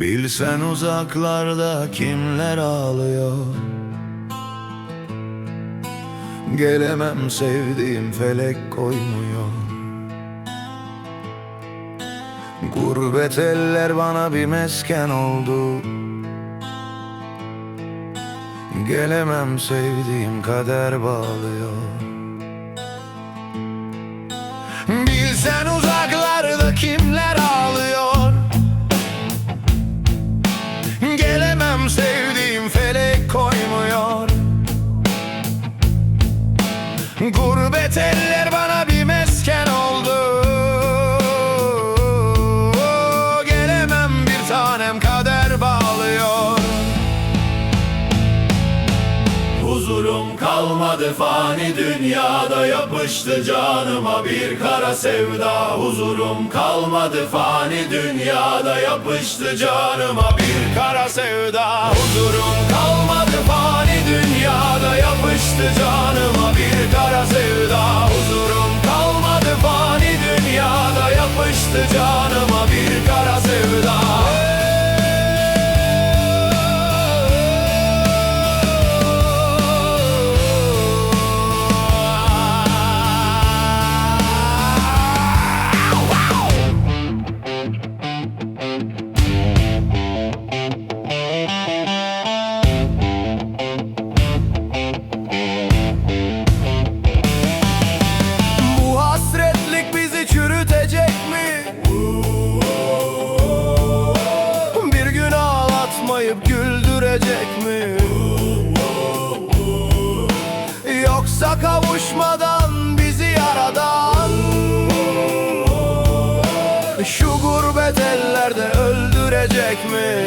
Bilsen uzaklarda kimler ağlıyor. Gelemem sevdiğim felek koymuyor. Gurbet eller bana bir mesken oldu. Gelemem sevdiğim kader bağlıyor. Bilsen Gurbet eller bana bir mesken oldu. Gelemem bir tanem kader bağlıyor. Huzurum kalmadı fani dünyada yapıştı canıma bir kara sevda. Huzurum kalmadı fani dünyada yapıştı canıma bir kara sevda. Huzurum kalmadı fani dünyada yapıştı canıma yapıştı canıma bir güldürecek mi? Yoksa kavuşmadan bizi yaradan Şu gurbet ellerde öldürecek mi?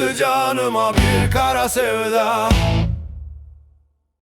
yapıştı canıma bir kara sevda